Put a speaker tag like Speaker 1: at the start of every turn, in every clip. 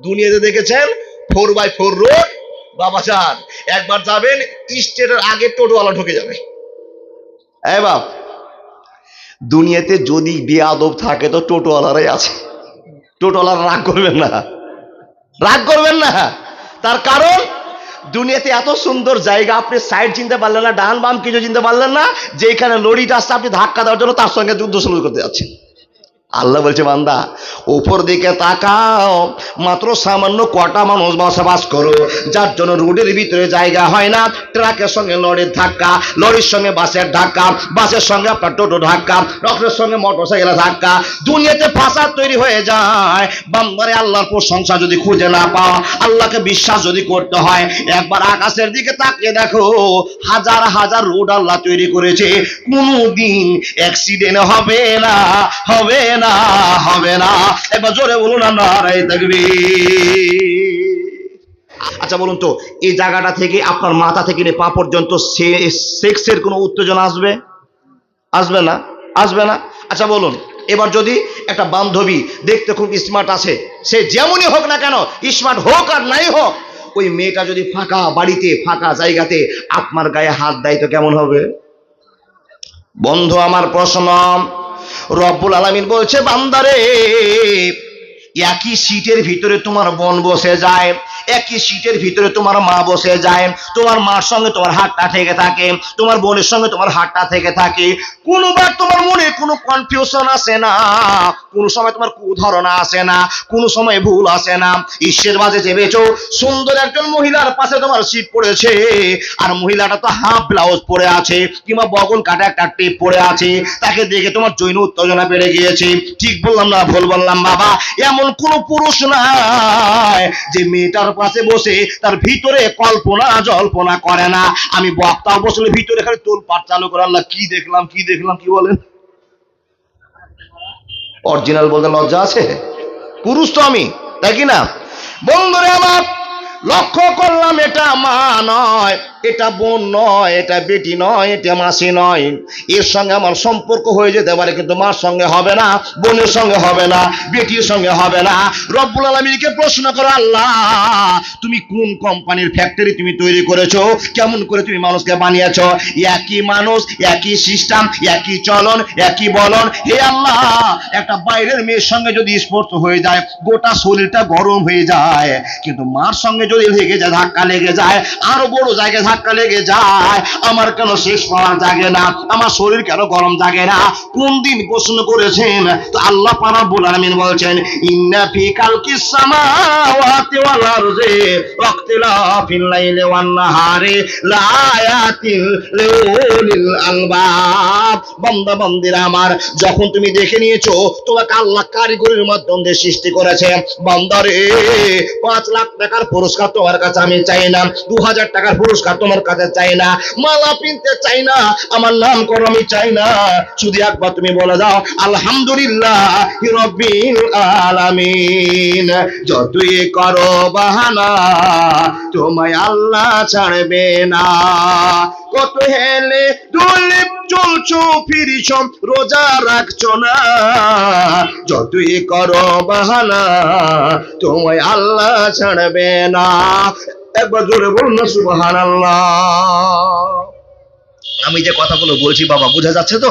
Speaker 1: দুনিয়াতে দেখেছেন? Four by four road বাবা চান। একবার যাবেন, স্টেটের আগে টোটোওয়ালা ঢুকে যাবে। এ বাপ, দুনিয়াতে যদি বেয়াদব থাকে তো টোটোওয়ালারাই আছে। টোটোওয়ালারা রাগ করবেন না। রাগ করবেন না। তার কারণ, দুনিয়াতে এত সুন্দর জায়গা, আপনি সাইড চিনতে পারলেন না, ডান বাম কিছু চিনতে পারলেন না যেখানে লরিটা আসছে, আপনি ধাক্কা দেওয়ার জন্য তার সঙ্গে যুদ্ধ শুরু করতে যাচ্ছেন। আল্লাহ বলছে, বান্দা উপর দিকে তাকাও, মাত্র সামান্য কটা মানুষ বসবাস করো, যার জন্য রোডের ভিতরে জায়গা হয় না, ট্রাকের সঙ্গে লরির ধাক্কা, লরির সঙ্গে বাসের ধাক্কা, বাসের সঙ্গে আপনার টোটো ধাক্কা, ট্রাকের সঙ্গে মোটর সাইকেলের ধাক্কা, দুনিয়াতে ফাসাদ তৈরি হয়ে যায়। বান্দারে, আল্লাহর প্রশংসা যদি খুঁজে না পাও, আল্লাহকে বিশ্বাস যদি করতে হয়, একবার আকাশের দিকে তাকিয়ে দেখো, হাজার হাজার রোড আল্লাহ তৈরি করেছে, কোনোদিন অ্যাক্সিডেন্ট হবে না হবে না। হবে না। এবার জোরে বলুন হারাই থাকবি আচ্ছা বলুন তো, এই জায়গাটা থেকে আপনার মাথা থেকে পা পর্যন্ত সেক্সের কোনো উত্তেজনা আসবে? আসবে না আসবে না। আচ্ছা বলুন, এবার যদি একটা বান্ধবী দেখতে খুব স্মার্ট আছে, সে যেমনই হোক না কেন স্মার্ট হোক আর নাই হোক, ওই মেয়েটা যদি ফাঁকা বাড়িতে, ফাঁকা জায়গাতে আপনার গায়ে হাত দেয় তো কেমন হবে? বন্ধু, আমার প্রশ্ন রব্বুল আলমিন বলছে বান্দারে একই সিটের ভিতরে তোমার বোন বসে যায়। একই সিটের ভিতরে তোমার মা বসে যায়, তোমার মার সঙ্গে তোমার হাতটা থেকে থাকে, তোমার বোনের সঙ্গে তোমার হাতটা থেকে থাকে। কোনোবার তোমার মনে কোনো কনফিউশন আসে না, কোনো সময় তোমার কুধারণা আসে না, কোনো সময় ভুল আসে না। ঈশ্বরের মাঝে চেপেছো সুন্দর একজন মহিলার পাশে তোমার সিট পড়েছে, আর মহিলাটা তো হাফ ব্লাউজ পরে আছে, কিংবা বগল কাটা একটা টেপ পরে আছে, তাকে দেখে তোমার জৈন উত্তেজনা বেড়ে গিয়েছে। ঠিক বললাম না, ভুল বললাম, বাবা, এমন কোন পুরুষ নাই যে মেয়েটার পাশে বসে তার ভিতরে কল্পনা, জল্পনা করে না। আমি বক্তা বসলে ভিতরে খালি তোল পাট চালু করে। আল্লাহ, কি দেখলাম কি দেখলাম, কি বলেন? অরিজিনাল বলতে লজ্জা আছে? পুরুষ তো আমি, তাই কি না? বন্ধুরে আমার, লক্ষ্য করলাম এটা মা নয়। এটা বোন নয়, এটা বেটি নয়, এটা মাসি নয়। এর সঙ্গে আমার সম্পর্ক হয়ে যেতে পারে, কিন্তু মার সঙ্গে হবে না, বোনের সঙ্গে হবে না, বেটির সঙ্গে হবে না। রব্বুল আলমীকে প্রশ্ন করো, আল্লাহ, তুমি কোন কোম্পানির ফ্যাক্টরি তুমি তৈরি করেছ? কেমন করে তুমি মানুষকে বানিয়েছো? একই মানুষ, একই সিস্টেম একই চলন, একই বলন। হে আল্লাহ, একটা বাইরের মেয়ের সঙ্গে যদি স্পর্শ হয়ে যায়, গোটা শরীরটা গরম হয়ে যায়, কিন্তু মার সঙ্গে যদি লেগে যায়, ধাক্কা লেগে যায়, আরও বড় জায়গায় ধাক্কা লেগে যায়, আমার কেন শেষ পাওয়া জাগে না? আমার শরীর কেন গরম জাগে না? কোন দিন প্রশ্ন করেছেন? তো আল্লাহ পারা আমিন বলছেন, ইন্না ফি কালকি সামাওয়াতি ওয়াল আরজি ওয়াক্তিলাফিল লাইলি ওয়ান নাহারি লায়াতিল লিউলিল আলবাব। বান্দা, বান্দিরা আমার, যখন তুমি দেখে নিয়েছো, তোমাকে আল্লাহ কারিগরির মাধ্যম দিয়ে সৃষ্টি করেছে। বান্দারে পাঁচ লাখ টাকার পুরস্কার তোমার কাছে আমি চাই না। দু হাজার টাকার পুরস্কার তোমার কাছে চাই না, মালা পিনতে চাই না, আমার নাম করো আমি চাই না। শুধু একবার তুমি বলে দাও, আলহামদুলিল্লাহ রব্বিল আলামিন। যতই করো বাহানা, তোমায় আল্লাহ ছাড়বে না। কত হেলে দোলে চলছো ফিরিছ রোজা রাখছো না। যতই করো বাহানা, তোমায় আল্লাহ ছাড়বে না। একবার জোরে বলুন না সুবাহান আমি যে কথাগুলো বলছি, বাবা, বোঝা যাচ্ছে তো?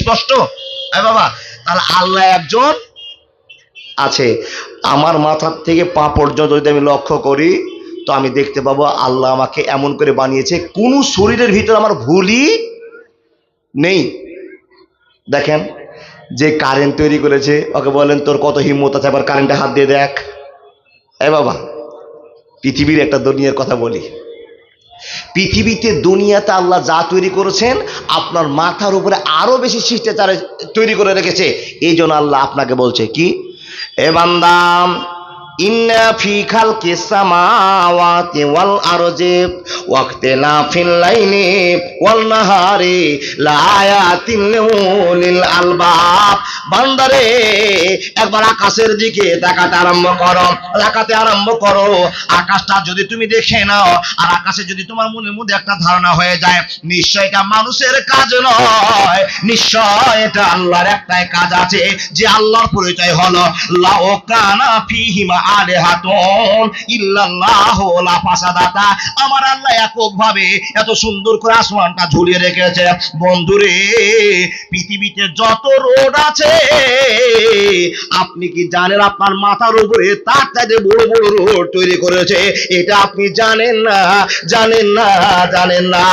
Speaker 1: স্পষ্ট? হ্যাঁ বাবা, তাহলে আল্লাহ একজন আছে। আমার মাথার থেকে পা পর্যন্ত যদি আমি লক্ষ্য করি, তো আমি দেখতে পাবো আল্লাহ আমাকে এমন করে বানিয়েছে, কোনো শরীরের ভিতর আমার ভুলই নেই। দেখেন, যে কারেন্ট তৈরি করেছে, ওকে বলেন, তোর কত হিম্মত আছে? আবার কারেন্টে হাত দিয়ে দেখ। এ বাবা পৃথিবীর একটা দুনিয়ার কথা বলি। পৃথিবীতে দুনিয়াতে আল্লাহ যা তৈরি করেছেন, আপনার মাথার উপরে আরও বেশি শিষ্টাচারে তৈরি করে রেখেছে। এই জন্য আল্লাহ আপনাকে বলছে কি? এ বান্দাম একবার আকাশের দিকে আরম্ভ করো আরম্ভ করো। আকাশটা যদি তুমি দেখে নাও, আর আকাশে যদি তোমার মনের মধ্যে একটা ধারণা হয়ে যায়, নিশ্চয় এটা মানুষের কাজ নয়। নিশ্চয় এটা আল্লাহর একটাই কাজ আছে, যে আল্লাহর পরিচয় হলো লাও কানা ফিহিমা আলেহাতুন ইল্লাল্লাহ লা ফাসাদাতা। আমার আল্লাহ একক ভাবে এত সুন্দর করে আসমানটা ঝুলিয়ে রেখেছে। বন্ধুরে, পৃথিবীতে যত রোড আছে, আপনি কি জানেন আপনার মাথার উপরে তার চাইতে বড় বড় রোড তৈরি করেছে? এটা আপনি জানেন না জানেন না জানেন না।